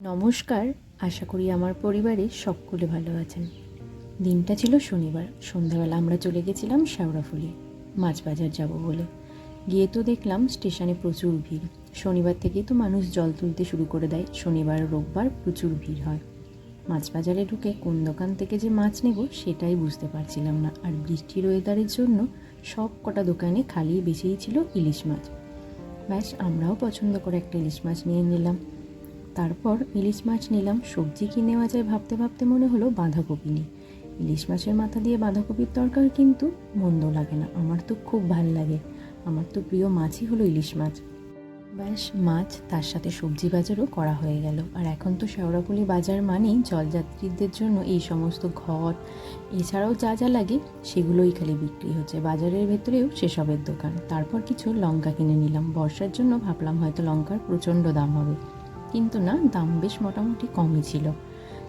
নমস্কার, আশা করি আমার পরিবারের সকলে ভালো আছেন। দিনটা ছিল শনিবার, সন্ধ্যাবেলা আমরা চলে গেছিলাম শেওড়াফুলি মাছ বাজার যাব বলে। গিয়ে তো দেখলাম স্টেশনে প্রচুর ভিড়। শনিবার থেকেই তো মানুষ জল তুলতে শুরু করে দেয়। শনিবার, রোববার প্রচুর ভিড় হয়। মাছ বাজারে ঢুকে কোন দোকান থেকে যে মাছ নেব সেটাই বুঝতে পারছিলাম না। আর বৃষ্টির ওয়েদারের জন্য সব কটা দোকানে খালি বেশিই ছিল ইলিশ মাছ। ব্যাস, আমরাও পছন্দ করে একটা ইলিশ মাছ নিয়ে নিলাম। তারপর ইলিশ মাছ নিলাম। সবজি কি নেওয়া যায় ভাবতে ভাবতে মনে হলো বাঁধাকপি নিই। ইলিশ মাছের মাথা দিয়ে বাঁধাকপির তরকারি কিন্তু মন্দ লাগে না, আমার তো খুব ভালো লাগে। আমার তো প্রিয় মাছই হলো ইলিশ মাছ। ব্যাস, মাছ, তার সাথে সবজি বাজারও করা হয়ে গেল। আর এখন তো শেওড়াফুলি বাজার মানেই জলযাত্রীদের জন্য এই সমস্ত ঘর। এছাড়াও যা যা লাগে সেগুলোই খালি বিক্রি হচ্ছে। বাজারের ভেতরেও সেসবের দোকান। তারপর কিছু লঙ্কা কিনে নিলাম। বর্ষার জন্য ভাবলাম হয়তো লঙ্কার প্রচণ্ড দাম হবে। কিন্তু না, দাম বেশ মোটামুটি কমই ছিল।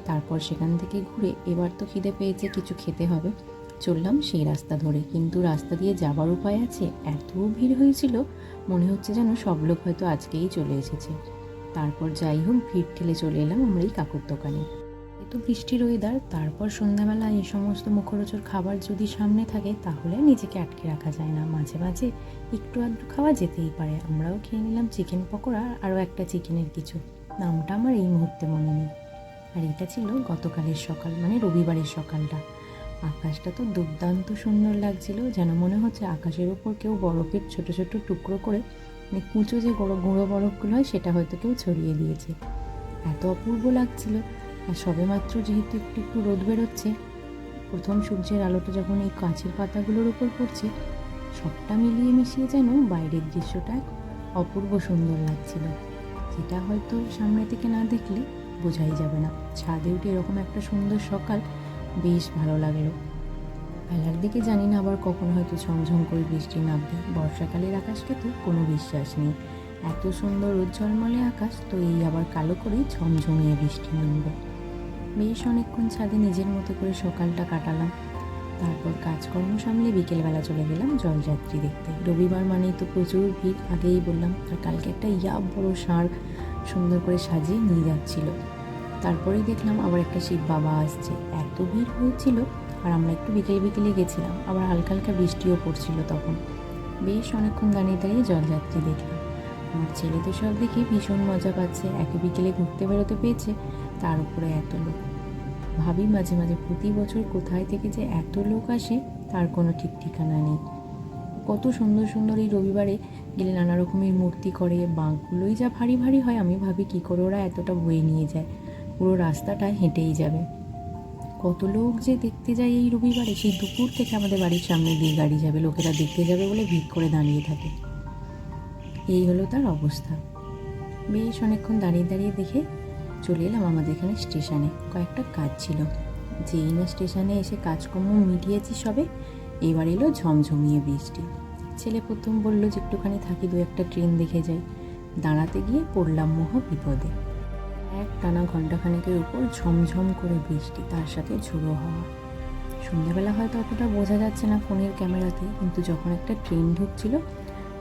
তারপর সেখান থেকে ঘুরে এবার তো খিদে পেয়েছে, কিছু খেতে হবে। চললাম সেই রাস্তা ধরে। কিন্তু রাস্তা দিয়ে যাবার উপায় আছে? এত ভিড় হয়েছিল, মনে হচ্ছে যেন সব লোক হয়তো আজকেই চলে এসেছে। তারপর যাই হোক, ভিড় ঠেলে চলে এলাম আমরা এই কাকুর দোকানে। তো বৃষ্টির ওয়েদার তারপর সন্ধ্যাবেলা এই সমস্ত মুখরোচর খাবার যদি সামনে থাকে, তাহলে নিজেকে আটকে রাখা যায় না। মাঝে মাঝে একটু আধটু খাওয়া যেতেই পারে। আমরাও খেয়ে নিলাম চিকেন পকোড়া আর আরও একটা চিকেনের কিছু। নামটা আমার এই মুহূর্তে মনে নেই। আর এটা ছিল গতকালের সকাল মানে রবিবারের সকালটা। আকাশটা তো দুর্দান্ত সুন্দর লাগছিল, যেন মনে হচ্ছে আকাশের ওপর কেউ বরফের ছোট ছোট টুকরো করে মানে কুচো যে বড় গুঁড়ো বরফগুলো হয়, সেটা হয়তো কেউ ছড়িয়ে দিয়েছে। এত অপূর্ব লাগছিল। আর সবেমাত্র যেহেতু একটু একটু রোদ বেরোচ্ছে, প্রথম সূর্যের আলোটা যখন এই কাঁচের পাতাগুলোর ওপর পড়ছে, সবটা মিলিয়ে মিশিয়ে যেন বাইরের দৃশ্যটা অপূর্ব সুন্দর লাগছিল। যেটা হয়তো সামনে থেকে না দেখলে বোঝাই যাবে না। ছাদে উঠে এরকম একটা সুন্দর সকাল বেশ ভালো লাগল। বেলার দিকে জানি না আবার কখন হয়তো ঝমঝম করে বৃষ্টি নামবে। বর্ষাকালের আকাশকে তো কোনো বিশ্বাস নেই। এত সুন্দর উজ্জ্বলমলে আকাশ তো এই আবার কালো করেই ঝমঝমিয়ে বৃষ্টি নামবে। বেশ অনেকক্ষণ ছাদে নিজের মতো করে সকালটা কাটালাম। তারপর কাজকর্ম সামলে বিকেলবেলা চলে গেলাম জলযাত্রী দেখতে। রবিবার মানেই তো প্রচুর ভিড়, আগেই বললাম। আর কালকে একটা ইয়া বড় ষাঁড় সুন্দর করে সাজিয়ে নিয়ে যাচ্ছিল। তারপরেই দেখলাম আবার একটা শিব বাবা আসছে। এত ভিড় হয়েছিল আর আমরা একটু বিকেল বিকেলে গেছিলাম। আবার হালকা হালকা বৃষ্টিও পড়ছিল তখন। বেশ অনেকক্ষণ দাঁড়িয়ে দাঁড়িয়ে জলযাত্রী দেখলাম। আমার ছেলে তো সব দেখে ভীষণ মজা পাচ্ছে। একে বিকেলে ঘুরতে বেরোতে পেয়েছে। তার উপরে এত লোক। ভাবি মাঝে মাঝে প্রতি বছর কোথায় থেকে যে এত লোক আসে, তার কোনো ঠিক ঠিকানা নেই। কত সুন্দর সুন্দর এই রবিবারে গেলে নানা রকমের মূর্তি করে, বাঁকগুলোই যা ভারী ভারী হয়, আমি ভাবি কী করে ওরা এতটা বয়ে নিয়ে যায়। পুরো রাস্তাটা হেঁটেই যাবে। কত লোক যে দেখতে যায় এই রবিবারে, সেই দুপুর থেকে আমাদের বাড়ির সামনে দিয়ে গাড়ি যাবে, লোকেরা দেখতে যাবে বলে ভিড় করে দাঁড়িয়ে থাকে। এই হলো তার অবস্থা। বেশ অনেকক্ষণ দাঁড়িয়ে দাঁড়িয়ে দেখে চলে এলাম আমাদের এখানে স্টেশনে। কয়েকটা কাজ ছিল। যেই না স্টেশনে এসে কাজকর্ম মিটিয়েছি সবে, এবার এলো ঝমঝমিয়ে বৃষ্টি। ছেলে প্রথম বলল যে একটুখানি থাকি, দু একটা ট্রেন দেখে যাই। দাঁড়াতে গিয়ে পড়লাম মহা বিপদে। এক টানা ঘণ্টাখানেকের উপর ঝমঝম করে বৃষ্টি, তার সাথে ঝুড়ো হওয়া। সন্ধ্যাবেলা হয়তো অতটা বোঝা যাচ্ছে না ফোনের ক্যামেরাতে, কিন্তু যখন একটা ট্রেন ঢুকছিল,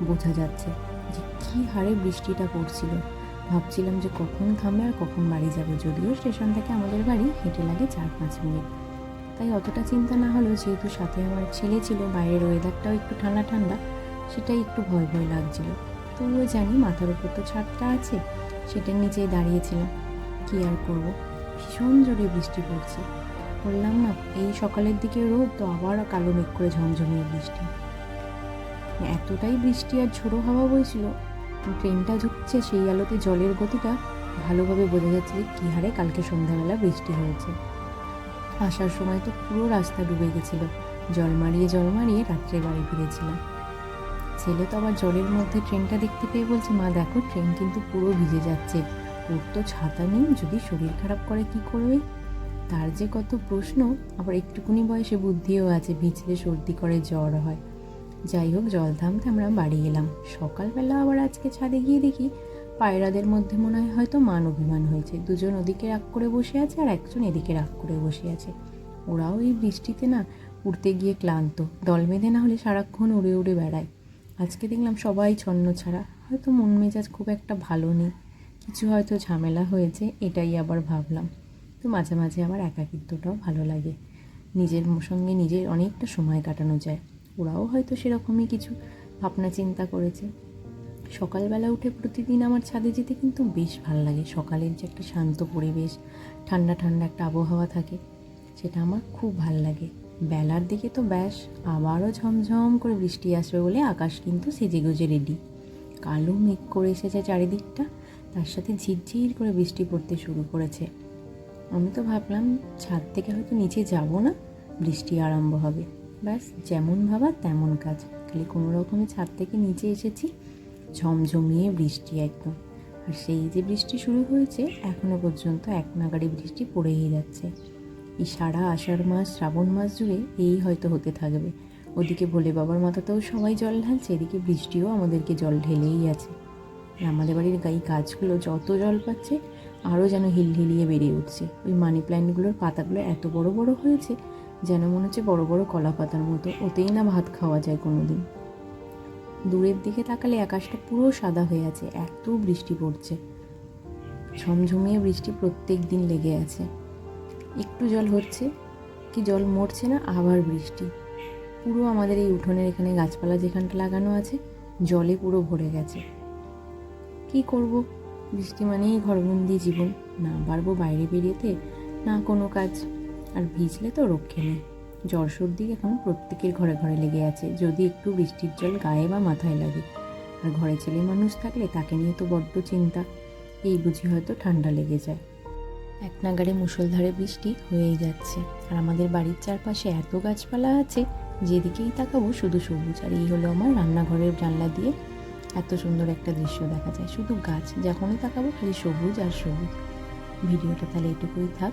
বোঝা যাচ্ছে যে কী হারে বৃষ্টিটা পড়ছিল। ভাবছিলাম যে কখন থামবে আর কখন বাড়ি যাবে। যদিও স্টেশন থেকে আমাদের বাড়ি হেঁটে লাগে চার পাঁচ মিনিট। তাই অতটা চিন্তা না হলেও যেহেতু সাথে আমার ছেলে ছিল, বাইরের ওয়েদারটাও একটু ঠান্ডা ঠান্ডা সেটাই একটু ভয় ভয় লাগছিল। তবুও জানি মাথার উপর তো ছাদটা আছে, সেটার নিচেই দাঁড়িয়েছিলাম। কী আর করব? ভীষণ জোরে বৃষ্টি পড়ছে। বললাম, না, এই সকালের দিকে রোদ, তো আবার কালো মেঘ করে ঝমঝমিয়ে বৃষ্টি। এতটাই বৃষ্টি আর ঝোড়ো হাওয়া বইছিল ট্রেনটা ঝুঁকছে সেই আলোতে জলের গতিটা ভালোভাবে বোঝা যাচ্ছে যে কী হারে কালকে সন্ধ্যাবেলা বৃষ্টি হয়েছে। আসার সময় তো পুরো রাস্তা ডুবে গেছিল। জল মারিয়ে জল মারিয়ে রাত্রে বাড়ি ফিরেছিলাম। ছেলে তো আবার জলের মধ্যে ট্রেনটা দেখতে পেয়ে বলছে, মা, দেখো, ট্রেন কিন্তু পুরো ভিজে যাচ্ছে। ওর তো ছাতা নেই, যদি শরীর খারাপ করে কি করবে? তার যে কত প্রশ্ন, আবার একটুকুনি বয়সে বুদ্ধিও আছে, ভিজলে সর্দি করে জ্বর হয়। যাই হোক, জল থামতে আমরা বাড়ি এলাম। সকালবেলা আবার আজকে ছাদে গিয়ে দেখি পায়রাদের মধ্যে মনে হয় হয়তো মান অভিমান হয়েছে। দুজন ওদিকে রাগ করে বসে আছে আর একজন এদিকে রাগ করে বসে আছে। ওরাও এই বৃষ্টিতে না উড়তে গিয়ে ক্লান্ত। দল বেঁধে না হলে সারাক্ষণ উড়ে উড়ে বেড়ায়। আজকে দেখলাম সবাই ছন্ন ছাড়া। হয়তো মন মেজাজ খুব একটা ভালো নেই। কিছু হয়তো ঝামেলা হয়েছে, এটাই আবার ভাবলাম। তো মাঝে মাঝে আমার একাকিত্বটাও ভালো লাগে। নিজের সঙ্গে নিজের অনেকটা সময় কাটানো যায়। ওরাও হয়তো সেরকমই কিছু ভাবনা চিন্তা করেছে। সকালবেলা উঠে প্রতিদিন আমার ছাদে যেতে কিন্তু বেশ ভালো লাগে। সকালের যে একটা শান্ত পরিবেশ, ঠান্ডা ঠান্ডা একটা আবহাওয়া থাকে, সেটা আমার খুব ভালো লাগে। বেলার দিকে তো ব্যাস, আবারও ঝমঝম করে বৃষ্টি আসবে বলে আকাশ কিন্তু সেজে গুজে রেডি। কালো মেঘ করে এসেছে চারিদিকটা, তার সাথে ঝিরঝির করে বৃষ্টি পড়তে শুরু করেছে। আমি তো ভাবলাম ছাদ থেকে হয়তো নিচে যাব না, বৃষ্টি আরম্ভ হবে। ব্যাস, যেমন ভাবা তেমন কাজ। খালি কোনো রকমে ছাদ থেকে নিচে এসেছি, ঝমঝমিয়ে বৃষ্টি একদম। আর সেই যে বৃষ্টি শুরু হয়েছে, এখনও পর্যন্ত এক নাগাড়ি বৃষ্টি পড়েই যাচ্ছে। এই সারা আষাঢ় মাস, শ্রাবণ মাস জুড়ে এই হয়তো হতে থাকবে। ওদিকে ভোলে বাবার মাথাতেও সবাই জল ঢালছে, এদিকে বৃষ্টিও আমাদেরকে জল ঢেলেই আছে। আমাদের বাড়ির গাই গাছগুলো যত জল পাচ্ছে, আরও যেন হিলহিলিয়ে বেড়ে উঠছে। ওই মানি প্ল্যান্টগুলোর পাতাগুলো এত বড় বড় হয়েছে যেন মনে হচ্ছে বড় বড় কলা পাতার মতো ওতেই না ভাত খাওয়া যায় কোনো দিন দূরের দিকে তাকালে আকাশটা পুরো সাদা হয়ে আছে, এত বৃষ্টি পড়ছে। ঝমঝমিয়ে বৃষ্টি প্রত্যেক দিন লেগে আছে। একটু জল হচ্ছে কি জল মরছে না, আবার বৃষ্টি। পুরো আমাদের এই উঠোনের এখানে গাছপালা যেখানটা লাগানো আছে, জলে পুরো ভরে গেছে। কি করব? বৃষ্টি মানেই ঘরবন্দি জীবন। না পারব বাইরে বেরিয়েতে, না কোনো কাজ। আর ভিজলে তো রক্ষে নেই জ্বর সর্দি এখন প্রত্যেকের ঘরে ঘরে লেগে আছে, যদি একটু বৃষ্টির জল গায়ে বা মাথায় লাগে। আর ঘরে ছেলে মানুষ থাকলে তাকে নিয়ে তো বড্ড চিন্তা, এই বুঝি হয়তো ঠান্ডা লেগে যায়। এক নাগাড়ে মুষলধারে বৃষ্টি হয়েই যাচ্ছে, আর আমাদের বাড়ির চারপাশে এত গাছপালা আছে, যেদিকেই তাকাবো শুধু সবুজ আর এই হলো আমার রান্নাঘরের জানলা দিয়ে। এত সুন্দর একটা দৃশ্য দেখা যায়, শুধু গাছ, যখনই তাকাবো খালি সবুজ আর সবুজ। ভিডিওটা তাহলে এটুকুই থাক।